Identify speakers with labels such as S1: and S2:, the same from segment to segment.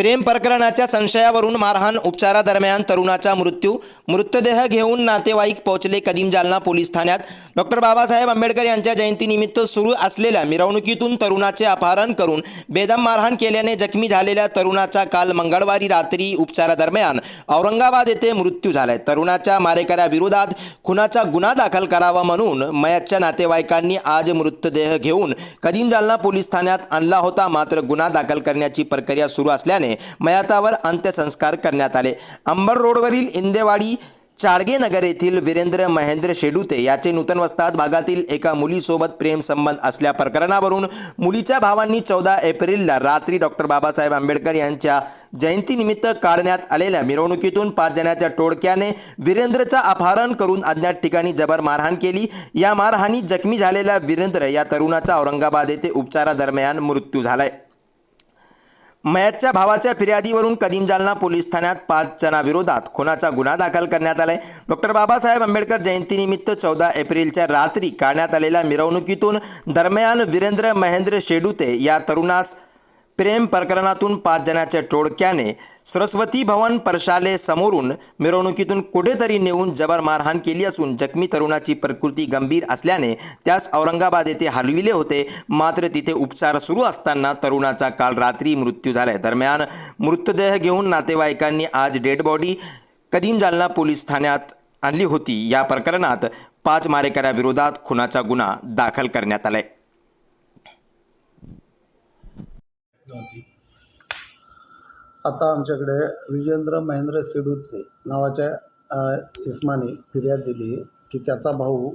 S1: प्रेम प्रकरणाच्या संशयावरून मारहाण उपचारादरम्यान तरुणाचा मृत्यू. मृतदेह घेऊन नातेवाईक पोहोचले कदीम जालना पोलीस ठाण्यात. डॉक्टर बाबासाहेब आंबेडकर यांच्या जयंतीनिमित्त सुरू असलेल्या मिरवणुकीतून तरुणाचे अपहरण करून बेदम मारहाण केल्याने जखमी झालेल्या तरुणाचा काल मंगळवारी रात्री उपचारादरम्यान औरंगाबाद येथे मृत्यू झालाय. तरुणाच्या मारेकऱ्याविरोधात खुनाचा गुन्हा दाखल करावा म्हणून मयतच्या नातेवाईकांनी आज मृतदेह घेऊन कदीम जालना पोलीस ठाण्यात आणला होता. मात्र गुन्हा दाखल करण्याची प्रक्रिया सुरू असल्याने मयातावर अंत्यसंस्कार करण्यात आले. अंबर रोडवरील इंदेवाडी चाळगेनगर येथील वीरेंद्र महेंद्र शेडुते याचे नूतन वस्ताद भागातील एका मुलीसोबत प्रेमसंबंध असल्या प्रकरणावरून मुलीच्या भावांनी चौदा एप्रिलला रात्री डॉक्टर बाबासाहेब आंबेडकर यांच्या जयंतीनिमित्त काढण्यात आलेल्या मिरवणुकीतून पाच जणांच्या टोळक्याने वीरेंद्रचं अपहरण करून अज्ञात ठिकाणी जबर मारहाण केली. या मारहाणीत जखमी झालेला वीरेंद्र या तरुणाचा औरंगाबाद येथे उपचारादरम्यान मृत्यू झालाय. मयतच्या भावाच्या फिर्यादीवरून कदीम जालना पोलीस ठाण्यात पाच जणांविरोधात खुनाचा गुन्हा दाखल करण्यात आलाय. डॉक्टर बाबासाहेब आंबेडकर जयंतीनिमित्त चौदा एप्रिलच्या रात्री काढण्यात आलेल्या मिरवणुकीतून दरम्यान वीरेंद्र महेंद्र शेडुते या तरुणास प्रेम प्रकरणातून पाच जणाच्या टोळक्याने सरस्वती भवन परशाले समोरून मिरवणुकीतून कुठेतरी नेऊन जबर मारहाण केली असून जखमी तरुणाची प्रकृती गंभीर असल्याने त्यास औरंगाबाद येथे हलविले होते. मात्र तिथे उपचार सुरू असताना तरुणाचा काल रात्री मृत्यू झालाय. दरम्यान मृतदेह घेऊन नातेवाईकांनी आज डेड बॉडी कदीम जालना पोलीस ठाण्यात आणली होती. या प्रकरणात पाच मारेकऱ्याविरोधात खुनाचा गुन्हा दाखल करण्यात आला आहे होती.
S2: आता आमच्याकडे विजेंद्र महेंद्र सिडुतले नावाच्या इस्माने फिर्याद दिली की त्याचा भाऊ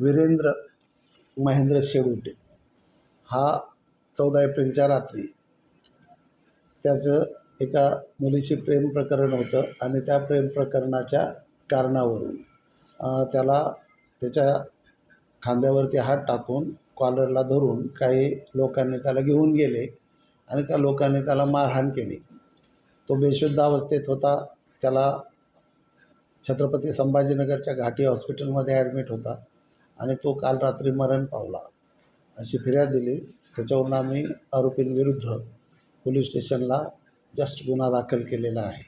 S2: वीरेंद्र महेंद्र शेडुटे हा चौदा एप्रिलच्या रात्री त्याचं एका मुलीशी प्रेम प्रकरण होतं आणि त्या प्रेम प्रकरणाच्या कारणावरून त्याला त्याच्या खांद्यावरती हात टाकून कॉलरला धरून काही लोकांनी त्याला घेऊन गेले. आणि त्या लोकांनी त्याला मारहाण केली. तो बेशुद्ध अवस्थेत होता. त्याला छत्रपती संभाजीनगरच्या घाटी हॉस्पिटलमध्ये ॲडमिट होता आणि तो काल रात्री मरण पावला. अशी फिर्याद दिली. त्याच्यावरून आम्ही आरोपींविरुद्ध पोलीस स्टेशनला जस्ट गुन्हा दाखल केलेला आहे.